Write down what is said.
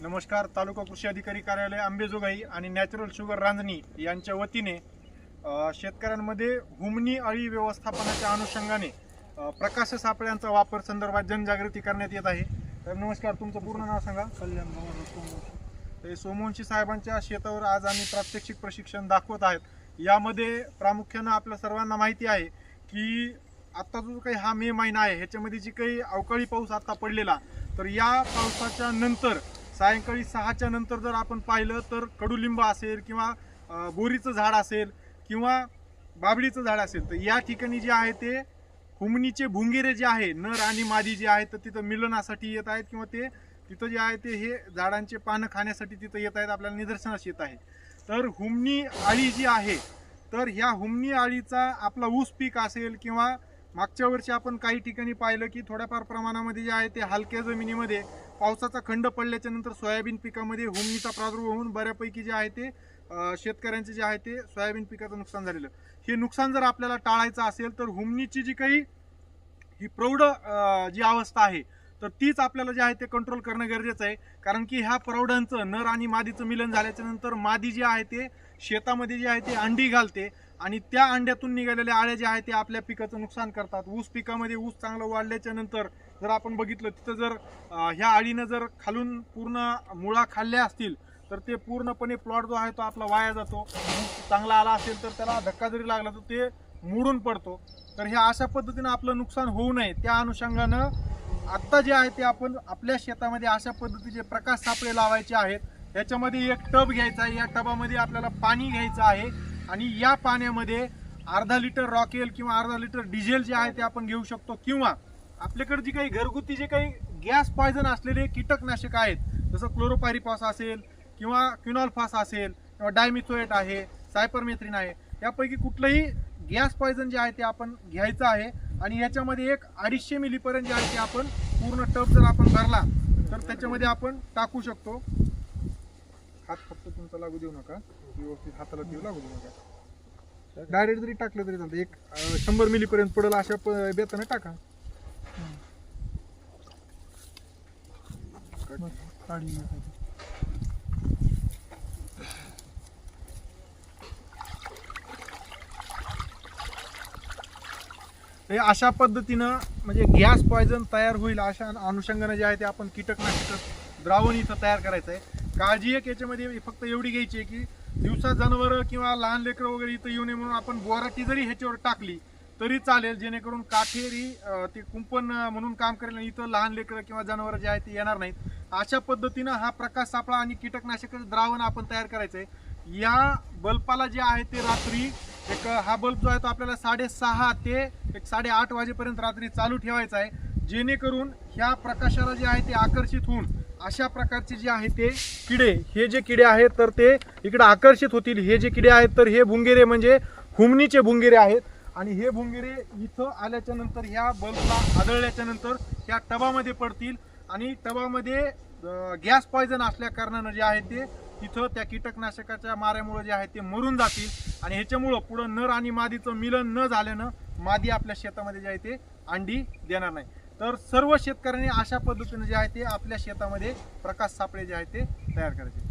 नमस्कार तालुका कृषी अधिकारी कार्यालय आंबेजोगाई आणि नॅचरल शुगर रांजणी यांच्या वतीने शेतकऱ्यांमध्ये हुमणी अळी व्यवस्थापनाच्या अनुषंगाने प्रकाश सापळ्यांचा वापर संदर्भात जनजागृती करण्यात येत आहे. तर नमस्कार तुमचं पूर्ण नाव सांगा. कल्याण. ते सोमवंशी साहेबांच्या शेतावर आज आम्ही प्रात्यक्षिक प्रशिक्षण दाखवत आहेत. यामध्ये प्रामुख्यानं आपल्या सर्वांना माहिती आहे की आता जो काही हा मे महिना आहे ह्याच्यामध्ये जी काही अवकाळी पाऊस आता पडलेला तर या पावसाच्या नंतर सायंकाळी सहाच्या नंतर जर आपण पाहिलं तर कडुलिंब असेल किंवा बोरीचं झाड असेल किंवा बाबडीचं झाड असेल तर या ठिकाणी जे आहे ते हुमणीचे भुंगेरे जे आहे नर आणि मादी जे आहेत तर तिथं मिलनासाठी येत आहेत किंवा ते तिथं जे आहे ते हे झाडांचे पानं खाण्यासाठी तिथं येत आहेत आपल्याला निदर्शनास येत आहे. तर हुमणी आळी जी आहे तर ह्या हुमणी आळीचा आपला ऊस पीक असेल किंवा मागच्या वर्षी आपण काही ठिकाणी पाहिलं की थोड्याफार प्रमाणामध्ये जे आहे ते हलक्या जमिनीमध्ये पावसाचा खंड पडल्याच्या नंतर सोयाबीन पिकामध्ये हुमणीचा प्रादुर्भाव होऊन बऱ्यापैकी जे आहे ते शेतकऱ्यांचे जे आहे ते सोयाबीन पिकाचं नुकसान झालेलं. हे नुकसान जर आपल्याला टाळायचं असेल तर हुमणीची जी काही ही प्रौढ जी अवस्था आहे तर तीच आपल्याला जे आहे ते कंट्रोल करणं गरजेचं आहे. कारण की ह्या प्रौढांचं नर आणि मादीचं मिलन झाल्याच्यानंतर मादी जी आहे ते शेतामध्ये जे आहे ते अंडी घालते. आणि त्या अंड्यातून निघालेल्या आळ्या ज्या आहेत ते आपल्या पिकाचं नुकसान करतात. ऊस पिकामध्ये ऊस चांगलं वाढल्याच्या नंतर जर आपण बघितलं तिथं जर ह्या आळीनं जर खालून पूर्ण मुळा खाल्ल्या असतील तर ते पूर्णपणे प्लॉट जो आहे तो आपला वाया जातो. ऊस चांगला आला असेल तर त्याला धक्का जरी लागला तर ते मोडून पडतो. तर ह्या अशा पद्धतीनं आपलं नुकसान होऊ नये. त्या अनुषंगानं आत्ता जे आहे ते आपण आपल्या शेतामध्ये अशा पद्धतीचे प्रकाश सापळे लावायचे आहेत. याच्यामध्ये एक टब घ्यायचा आहे. या टबामध्ये आपल्याला पाणी घ्यायचं आहे. आणि या पाण्यामध्ये अर्धा लिटर रॉकेल किंवा अर्धा लिटर डिझेल जे आहे ते आपण घेऊ शकतो. किंवा आपल्याकडे जी काही घरगुती जे काही गॅस पॉयझन असलेले कीटकनाशक आहेत जसं क्लोरोपायरिफॉस असेल किंवा क्विनॉल्फास असेल किंवा डायमिथोएट आहे सायपरमेथ्रिन आहे यापैकी कुठलंही गॅस पॉयझन जे आहे ते आपण घ्यायचं आहे. आणि याच्यामध्ये एक अडीचशे मिलीपर्यंत जे आहे ते आपण पूर्ण टब जर आपण भरला तर त्याच्यामध्ये आपण टाकू शकतो. हात फक्त तुमचा लागू देऊ नका. व्यवस्थित हाताला देऊ लागू देऊ नका. डायरेक्ट जरी टाकलं तरी चालतं एक अं, शंभर मिलीपर्यंत पडेल अशा प- बेताने टाका. बस, काढली खाली. हे अशा पद्धतीनं म्हणजे गॅस पॉयझन तयार होईल अशा अनुषंगाने जे आहे ते आपण कीटकनाशक द्रावण इथं तयार करायचं आहे काळजी एक याच्यामध्ये फक्त एवढी घ्यायची आहे की दिवसा जनावरं किंवा लहान लेकरं वगैरे इथं येऊ नये म्हणून आपण बोराटी जरी ह्याच्यावर टाकली तरी चालेल. जेणेकरून काठेरी ते कुंपण म्हणून काम करेल इथं लहान लेकरं किंवा जनावरं जे आहेत ते येणार नाहीत. अशा पद्धतीनं हा प्रकाश सापळा आणि कीटकनाशक द्रावण आपण तयार करायचं आहे या बल्बाला जे आहे ते रात्री एक हा बल्ब जो आहे तो आपल्याला साडेसहा ते एक साडेआठ वाजेपर्यंत रात्री चालू ठेवायचा आहे. जेणेकरून ह्या प्रकाशाला जे आहे ते आकर्षित होऊन अशा प्रकारचे जे आहे ते किडे हे जे किडे आहेत तर ते इकडे आकर्षित होतील. हे जे किडे आहेत तर हे भुंगेरे म्हणजे हुमणीचे भुंगेरे आहेत. आणि हे भुंगेरे इथं आल्याच्यानंतर ह्या बल्बला आदळल्याच्या नंतर ह्या टबामध्ये पडतील. आणि टबामध्ये गॅस पॉयझन असल्या कारणानं जे आहे ते तिथं त्या कीटकनाशकाच्या माऱ्यामुळे जे आहे ते मरून जातील. आणि ह्याच्यामुळं पुढं नर आणि मादीचं मिलन न झाल्यानं मादी आपल्या शेतामध्ये जे आहे ते अंडी देणार नाही. तर सर्व शेतकऱ्यांनी अशा पद्धतीने जे आहे ते आपल्या शेतामध्ये प्रकाश सापळे जे आहे ते तयार करायचे.